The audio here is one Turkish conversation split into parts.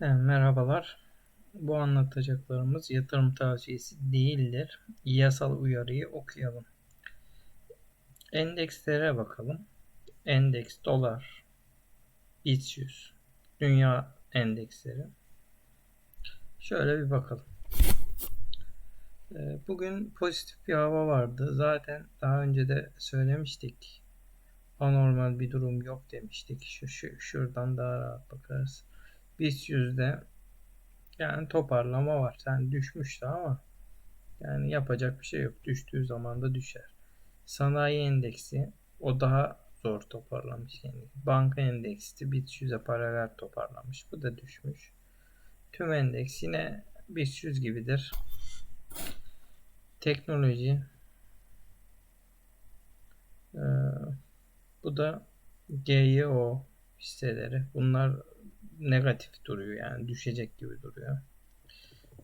Merhabalar. Bu anlatacaklarımız yatırım tavsiyesi değildir. Yasal uyarıyı okuyalım. Endekslere bakalım. Endeks dolar, BIST 100, dünya endeksleri. Şöyle bir bakalım. Ee, bugün pozitif bir hava vardı. Zaten daha önce de söylemiştik. Anormal bir durum yok demiştik. Şu, şu şuradan daha rahat bakarız. BIST yüzde yani toparlama var. Yani düşmüştü ama yani yapacak bir şey yok. Düştüğü zaman da düşer. Sanayi endeksi o daha zor toparlamış. Yani banka endeksi BIST 100'e paralel toparlamış. Bu da düşmüş. Tüm endeks yine BIST 100 gibidir. Teknoloji ee, bu da GYO hisseleri. Bunlar negatif duruyor yani düşecek gibi duruyor.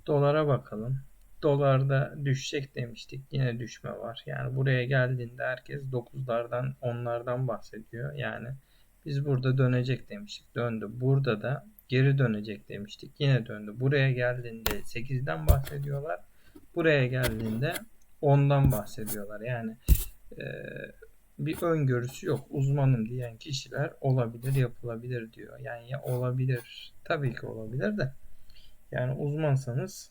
Dolara bakalım. Dolarda düşecek demiştik. Yine düşme var. Yani buraya geldiğinde herkes 9'lardan 10'lardan bahsediyor. Yani biz burada dönecek demiştik. Döndü. Burada da geri dönecek demiştik. Yine döndü. Buraya geldiğinde 8'den bahsediyorlar. Buraya geldiğinde 10'dan bahsediyorlar. Yani e, bir öngörüsü yok. Uzmanım diyen kişiler olabilir, yapılabilir diyor. Yani ya olabilir, tabii ki olabilir de. Yani uzmansanız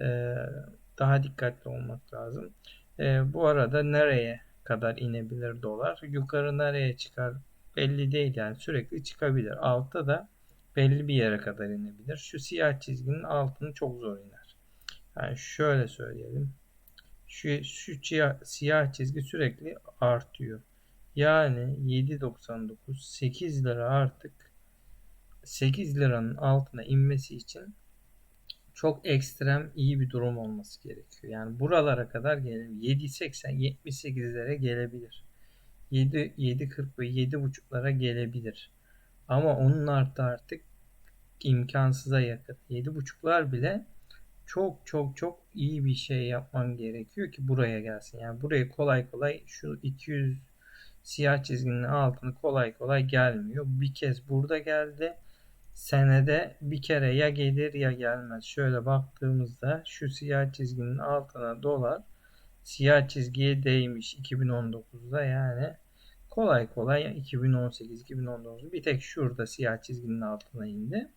e, daha dikkatli olmak lazım. E, bu arada nereye kadar inebilir dolar? Yukarı nereye çıkar belli değil yani sürekli çıkabilir. Altta da belli bir yere kadar inebilir. Şu siyah çizginin altını çok zor iner. Yani şöyle söyleyelim şu, şu siyah çizgi sürekli artıyor. Yani 7.99 8 lira artık 8 liranın altına inmesi için çok ekstrem iyi bir durum olması gerekiyor. Yani buralara kadar gelebilir. 7.80 78'lere gelebilir. 7 7.40 ve 7.5'lara gelebilir. Ama onun artı artık imkansıza yakın. 7.5'lar bile çok çok çok iyi bir şey yapman gerekiyor ki buraya gelsin. Yani buraya kolay kolay şu 200 siyah çizginin altını kolay kolay gelmiyor. Bir kez burada geldi. Senede bir kere ya gelir ya gelmez. Şöyle baktığımızda şu siyah çizginin altına dolar siyah çizgiye değmiş 2019'da yani kolay kolay 2018 2019 bir tek şurada siyah çizginin altına indi.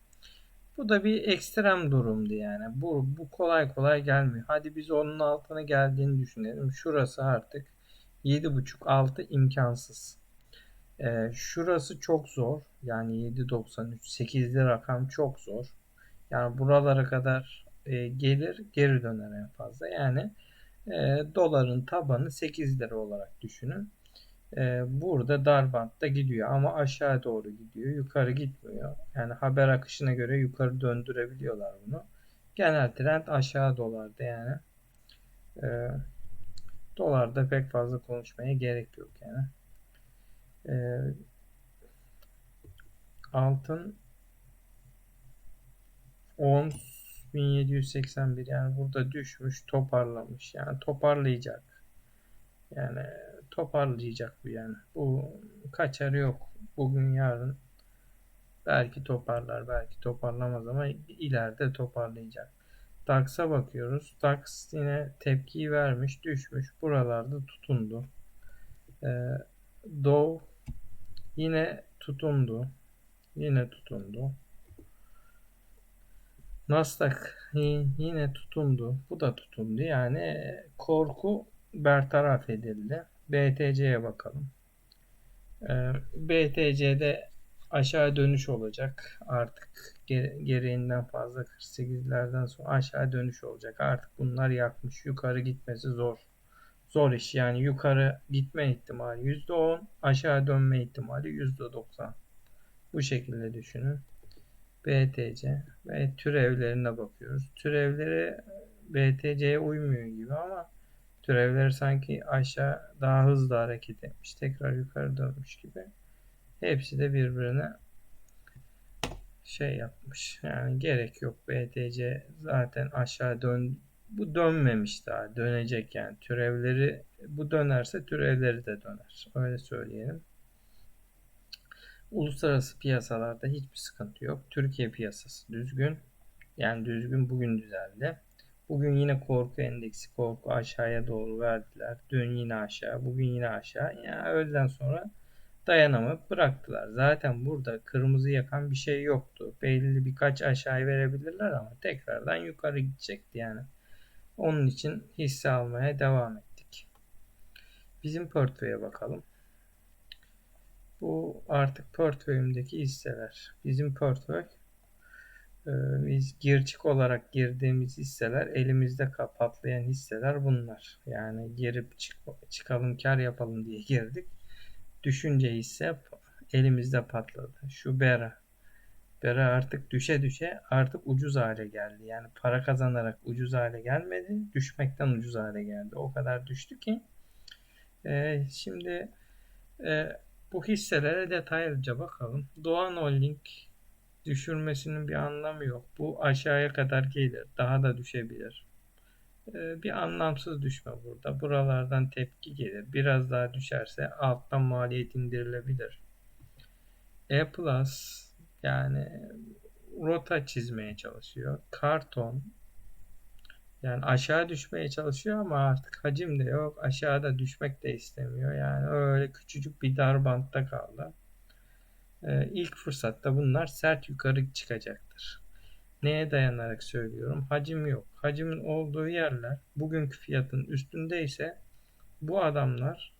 Bu da bir ekstrem durumdu yani. Bu, bu kolay kolay gelmiyor. Hadi biz onun altına geldiğini düşünelim. Şurası artık 7.5-6 imkansız. Ee, şurası çok zor. Yani 7.93 8'li rakam çok zor. Yani buralara kadar e, gelir geri döner en fazla. Yani e, doların tabanı 8 lira olarak düşünün e, burada darbantta gidiyor ama aşağı doğru gidiyor. Yukarı gitmiyor. Yani haber akışına göre yukarı döndürebiliyorlar bunu. Genel trend aşağı dolarda yani. E, dolarda pek fazla konuşmaya gerek yok yani. E, altın 10 1781 yani burada düşmüş toparlamış yani toparlayacak yani toparlayacak bu yani. Bu kaçarı yok. Bugün yarın belki toparlar belki toparlamaz ama ileride toparlayacak. DAX'a bakıyoruz. DAX yine tepkiyi vermiş, düşmüş. Buralarda tutundu. Ee, Dow yine tutundu. Yine tutundu. Nasdaq yine tutundu. Bu da tutundu. Yani korku bertaraf edildi. BTC'ye bakalım. Ee, BTC'de aşağı dönüş olacak. Artık gereğinden fazla 48'lerden sonra aşağı dönüş olacak. Artık bunlar yakmış. Yukarı gitmesi zor. Zor iş. Yani yukarı gitme ihtimali %10, aşağı dönme ihtimali %90. Bu şekilde düşünün. BTC ve türevlerine bakıyoruz. Türevleri BTC'ye uymuyor gibi ama Türevleri sanki aşağı daha hızlı hareket etmiş. Tekrar yukarı dönmüş gibi. Hepsi de birbirine şey yapmış. Yani gerek yok. BTC zaten aşağı dön bu dönmemiş daha. Dönecek yani. Türevleri bu dönerse türevleri de döner. Öyle söyleyelim. Uluslararası piyasalarda hiçbir sıkıntı yok. Türkiye piyasası düzgün. Yani düzgün bugün düzeldi. Bugün yine korku endeksi korku aşağıya doğru verdiler. Dün yine aşağı, bugün yine aşağı. Yani öğleden sonra dayanamayıp bıraktılar. Zaten burada kırmızı yakan bir şey yoktu. Belli birkaç aşağı verebilirler ama tekrardan yukarı gidecekti yani. Onun için hisse almaya devam ettik. Bizim portföye bakalım. Bu artık portföyümdeki hisseler. Bizim portföy biz girçik olarak girdiğimiz hisseler elimizde patlayan hisseler bunlar. Yani girip çık, çıkalım kar yapalım diye girdik. Düşünce hisse elimizde patladı. Şu Bera. Bera artık düşe düşe artık ucuz hale geldi. Yani para kazanarak ucuz hale gelmedi. Düşmekten ucuz hale geldi. O kadar düştü ki. E, şimdi e, bu hisselere detaylıca bakalım. Doğan Holding düşürmesinin bir anlamı yok. Bu aşağıya kadar gelir. Daha da düşebilir. Ee, bir anlamsız düşme burada. Buralardan tepki gelir. Biraz daha düşerse alttan maliyet indirilebilir. E Plus yani rota çizmeye çalışıyor. Karton yani aşağı düşmeye çalışıyor ama artık hacim de yok. Aşağıda düşmek de istemiyor. Yani öyle küçücük bir dar bantta kaldı. Ee, ilk fırsatta bunlar sert yukarı çıkacaktır. Neye dayanarak söylüyorum? Hacim yok. Hacimin olduğu yerler bugünkü fiyatın üstündeyse bu adamlar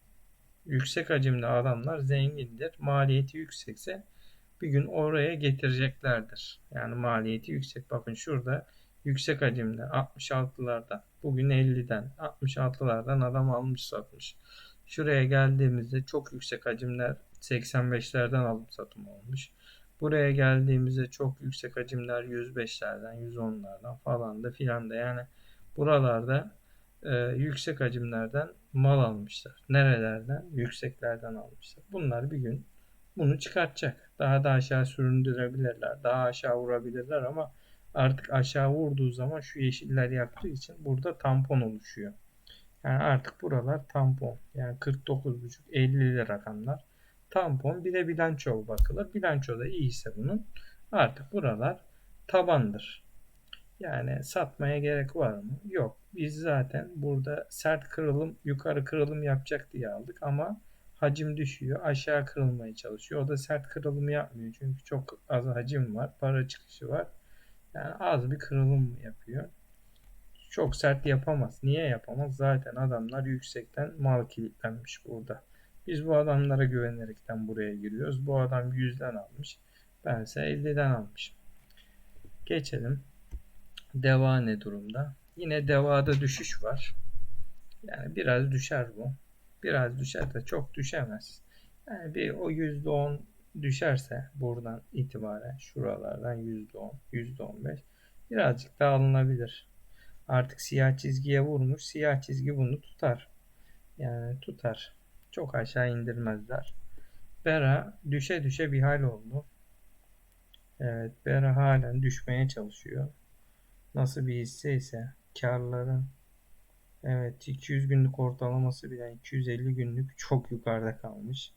yüksek hacimli adamlar zengindir. Maliyeti yüksekse bir gün oraya getireceklerdir. Yani maliyeti yüksek. Bakın şurada yüksek hacimli 66'larda bugün 50'den 66'lardan adam almış satmış. Şuraya geldiğimizde çok yüksek hacimler 85'lerden alıp satım olmuş. Buraya geldiğimizde çok yüksek hacimler 105'lerden 110'lardan falan da filan da yani buralarda e, yüksek hacimlerden mal almışlar. Nerelerden? Yükseklerden almışlar. Bunlar bir gün bunu çıkartacak. Daha da aşağı süründürebilirler. Daha aşağı vurabilirler ama artık aşağı vurduğu zaman şu yeşiller yaktığı için burada tampon oluşuyor. Yani artık buralar tampon. Yani 49.5 50'li rakamlar. Tampon bir de bilanço bakılır. Bilanço da iyiyse bunun artık buralar tabandır. Yani satmaya gerek var mı? Yok. Biz zaten burada sert kırılım, yukarı kırılım yapacak diye aldık ama hacim düşüyor. Aşağı kırılmaya çalışıyor. O da sert kırılım yapmıyor. Çünkü çok az hacim var. Para çıkışı var. Yani az bir kırılım yapıyor. Çok sert yapamaz. Niye yapamaz? Zaten adamlar yüksekten mal kilitlenmiş burada. Biz bu adamlara güvenerekten buraya giriyoruz. Bu adam 100'den almış. Bense 50'den almışım. Geçelim. Deva ne durumda? Yine devada düşüş var. Yani biraz düşer bu. Biraz düşer de çok düşemez. Yani bir o %10 düşerse buradan itibaren şuralardan %10, %15 birazcık daha alınabilir. Artık siyah çizgiye vurmuş. Siyah çizgi bunu tutar. Yani tutar. Çok aşağı indirmezler. Bera düşe düşe bir hal oldu. Evet Bera halen düşmeye çalışıyor. Nasıl bir hisse ise karların evet 200 günlük ortalaması bile 250 günlük çok yukarıda kalmış.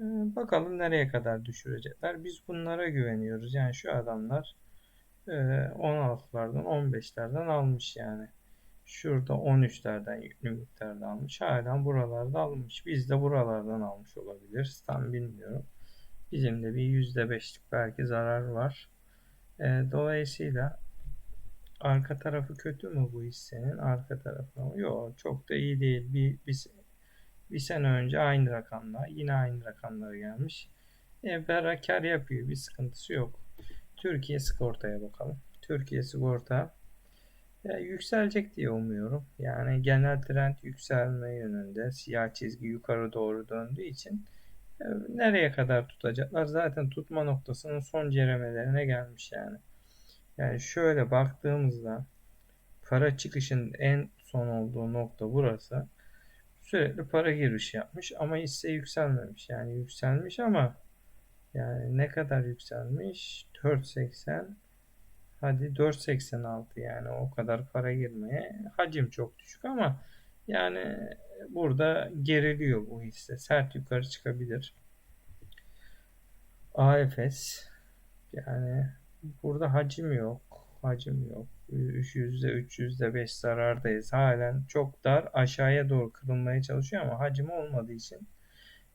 Ee, bakalım nereye kadar düşürecekler. Biz bunlara güveniyoruz. Yani şu adamlar 16'lardan e, 15'lerden almış yani. Şurada 13'lerden yüklü miktarda almış. Halen buralarda almış. Biz de buralardan almış olabiliriz. Tam bilmiyorum. Bizim de bir %5'lik belki zarar var. E, dolayısıyla arka tarafı kötü mü bu hissenin? Arka tarafı mı? Yok çok da iyi değil. Bir, bir, bir sene önce aynı rakamlar. Yine aynı rakamlara gelmiş. E, Berra kar yapıyor. Bir sıkıntısı yok. Türkiye sigortaya bakalım. Türkiye sigorta ya yükselecek diye umuyorum. Yani genel trend yükselme yönünde. Siyah çizgi yukarı doğru döndüğü için e, nereye kadar tutacaklar? Zaten tutma noktasının son ceremelerine gelmiş yani. Yani şöyle baktığımızda para çıkışın en son olduğu nokta burası. Sürekli para giriş yapmış ama hisse yükselmemiş. Yani yükselmiş ama yani ne kadar yükselmiş? 4.80 Hadi 4.86 yani o kadar para girmeye. Hacim çok düşük ama yani burada geriliyor bu hisse. Sert yukarı çıkabilir. AFS yani burada hacim yok. Hacim yok. %3, %5 zarardayız. Halen çok dar aşağıya doğru kırılmaya çalışıyor ama hacim olmadığı için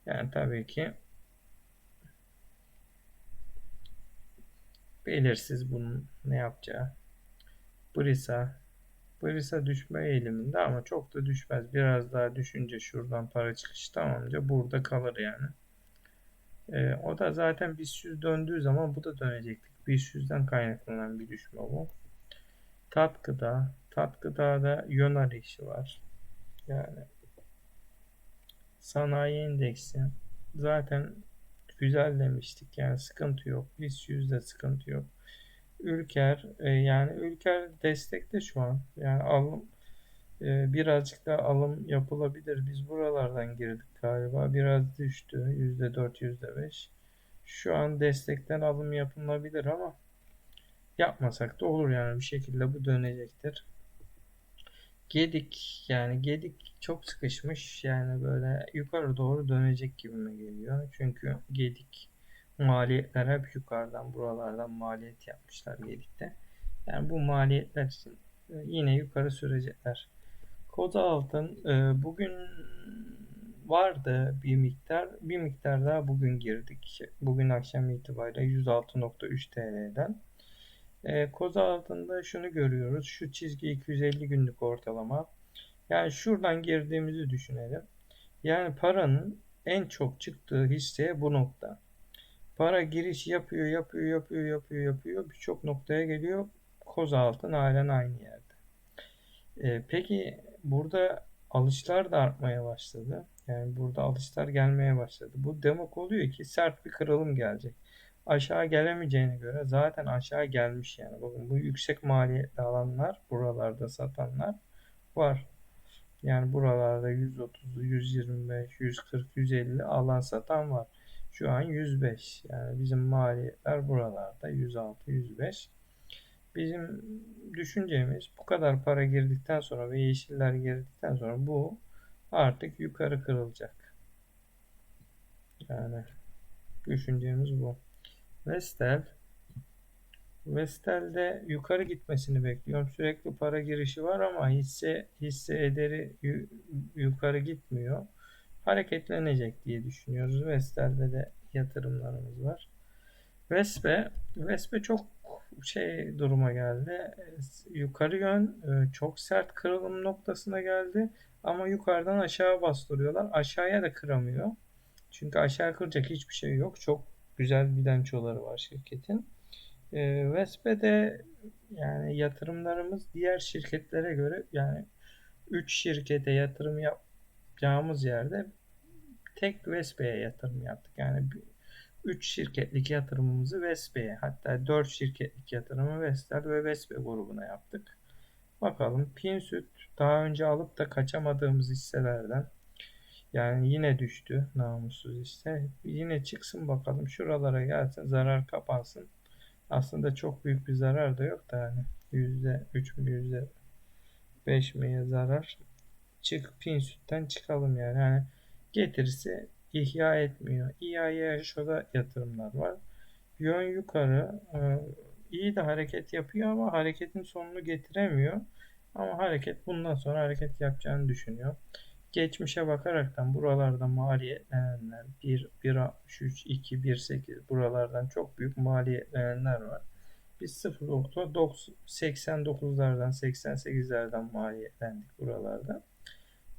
yani tabii ki belirsiz bunun ne yapacağı. Brisa Brisa düşme eğiliminde ama çok da düşmez. Biraz daha düşünce şuradan para çıkışı tamamca burada kalır yani. Ee, o da zaten BIST 100 döndüğü zaman bu da dönecektik. BIST 100'den kaynaklanan bir düşme bu. Tat gıda. Tat gıdada yön arayışı var. Yani sanayi endeksi zaten güzel demiştik. Yani sıkıntı yok. 100'de sıkıntı yok. Ülker e, yani Ülker destekte şu an. Yani alım e, birazcık daha alım yapılabilir. Biz buralardan girdik galiba. Biraz düştü. %4, %5. Şu an destekten alım yapılabilir ama yapmasak da olur yani bir şekilde bu dönecektir. Gedik yani Gedik çok sıkışmış yani böyle yukarı doğru dönecek gibime geliyor. Çünkü Gedik maliyetler hep yukarıdan buralardan maliyet yapmışlar Gedik'te. Yani bu maliyetler için e, yine yukarı sürecekler. Koza altın e, bugün vardı bir miktar. Bir miktar daha bugün girdik. Bugün akşam itibariyle 106.3 TL'den. E, koza altında şunu görüyoruz. Şu çizgi 250 günlük ortalama. Yani şuradan girdiğimizi düşünelim. Yani paranın en çok çıktığı hisse bu nokta. Para giriş yapıyor, yapıyor, yapıyor, yapıyor, yapıyor. Birçok noktaya geliyor. Koza altın halen aynı yerde. E, peki burada alışlar da artmaya başladı. Yani burada alışlar gelmeye başladı. Bu demek oluyor ki sert bir kırılım gelecek. Aşağı gelemeyeceğine göre zaten aşağı gelmiş yani. Bakın bu yüksek maliyetli alanlar buralarda satanlar var. Yani buralarda 130, 125, 140, 150 alan satan var. Şu an 105. Yani bizim maliyetler buralarda 106, 105. Bizim düşüncemiz bu kadar para girdikten sonra ve yeşiller girdikten sonra bu artık yukarı kırılacak. Yani düşüncemiz bu. Vestel Vestel'de yukarı gitmesini bekliyorum. Sürekli para girişi var ama hisse hisse ederi yukarı gitmiyor. Hareketlenecek diye düşünüyoruz. Vestel'de de yatırımlarımız var. Vespe Vespe çok şey duruma geldi. Yukarı yön e, çok sert kırılım noktasına geldi. Ama yukarıdan aşağı bastırıyorlar. Aşağıya da kıramıyor. Çünkü aşağı kıracak hiçbir şey yok. Çok güzel bilançoları var şirketin. E, Vespe'de yani yatırımlarımız diğer şirketlere göre yani 3 şirkete yatırım yapacağımız yerde tek Vespe'ye yatırım yaptık. Yani 3 şirketlik yatırımımızı Vespe'ye hatta 4 şirketlik yatırımı Vestel ve Vespe grubuna yaptık. Bakalım Pinsüt daha önce alıp da kaçamadığımız hisselerden yani yine düştü namussuz hisse. Yine çıksın bakalım şuralara gelsin zarar kapansın. Aslında çok büyük bir zarar da yok da yani %3 mü yüzde 5 mi zarar. Çık Pinsüt'ten çıkalım yani. yani getirisi ihya etmiyor. İHA'ya şurada yatırımlar var. Yön yukarı e, iyi de hareket yapıyor ama hareketin sonunu getiremiyor. Ama hareket bundan sonra hareket yapacağını düşünüyor. Geçmişe bakaraktan buralarda maliyetlenenler 1, 1.63, 2, 1.8 buralardan çok büyük maliyetlenenler var. Biz 0.89'lardan 88'lerden maliyetlendik buralarda.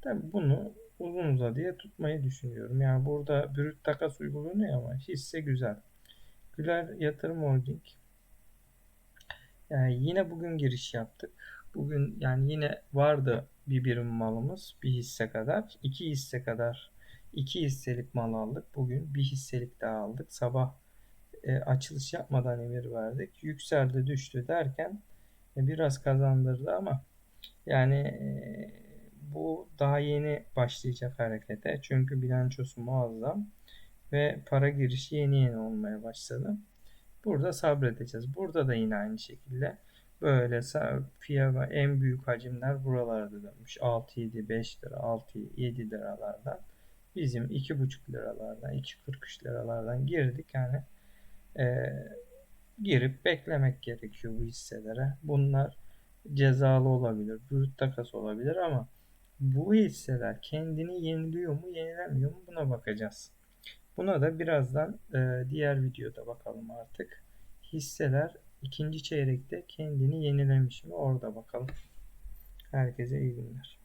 Tabi bunu uzun uzadıya tutmayı düşünüyorum. Yani burada brüt takas uygulanıyor ama hisse güzel. Güler Yatırım Holding. Yani yine bugün giriş yaptık. Bugün yani yine vardı bir birim malımız bir hisse kadar. iki hisse kadar iki hisselik mal aldık. Bugün bir hisselik daha aldık. Sabah e, açılış yapmadan emir verdik. Yükseldi düştü derken e, biraz kazandırdı ama yani e, bu daha yeni başlayacak harekete. Çünkü bilançosu muazzam ve para girişi yeni yeni olmaya başladı. Burada sabredeceğiz. Burada da yine aynı şekilde böyle fiyaba en büyük hacimler buralarda dönmüş. 6 7 5 lira, 6 7 liralardan bizim 2,5 liralardan, 2,43 liralardan girdik. Yani Ee, girip beklemek gerekiyor bu hisselere. Bunlar cezalı olabilir, brüt takas olabilir ama bu hisseler kendini yeniliyor mu, yenilemiyor mu buna bakacağız. Buna da birazdan e, diğer videoda bakalım artık. Hisseler ikinci çeyrekte kendini yenilemiş mi orada bakalım. Herkese iyi günler.